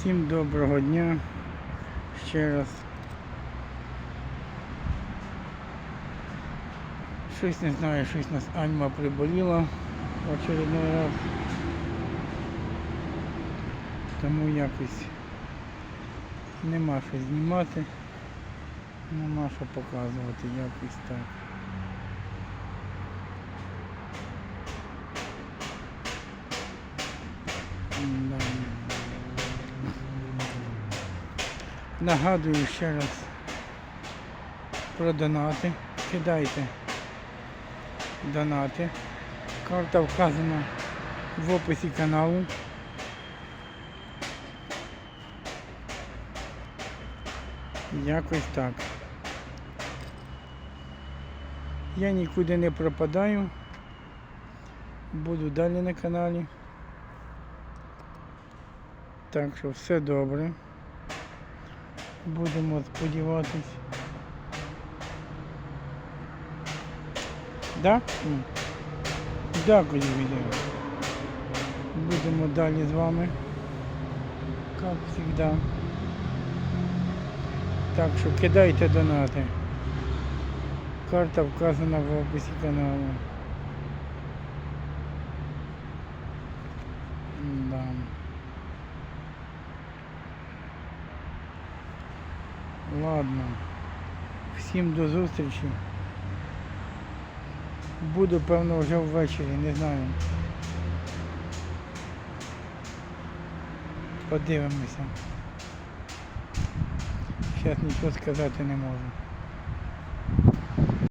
Всім доброго дня. Ще раз. Щось не знаю, щось нас Альма приболіла в очередной раз. Тому якось нема що знімати, нема що показувати, якось так. Да. Нагадую ще раз про донати. Кидайте донати. Карта вказана в описі каналу. Якось так. Я нікуди не пропадаю. Буду далі на каналі. Так що все добре. Будемо сподіватись. Да? Дякую, відео. Будемо далі з вами. Як завжди. Так що кидайте донати. Карта вказана в описі каналу. Да. Ладно. Всім до зустрічі. Буду, певно, вже ввечері, не знаю. Подивимося. Зараз нічого сказати не можу.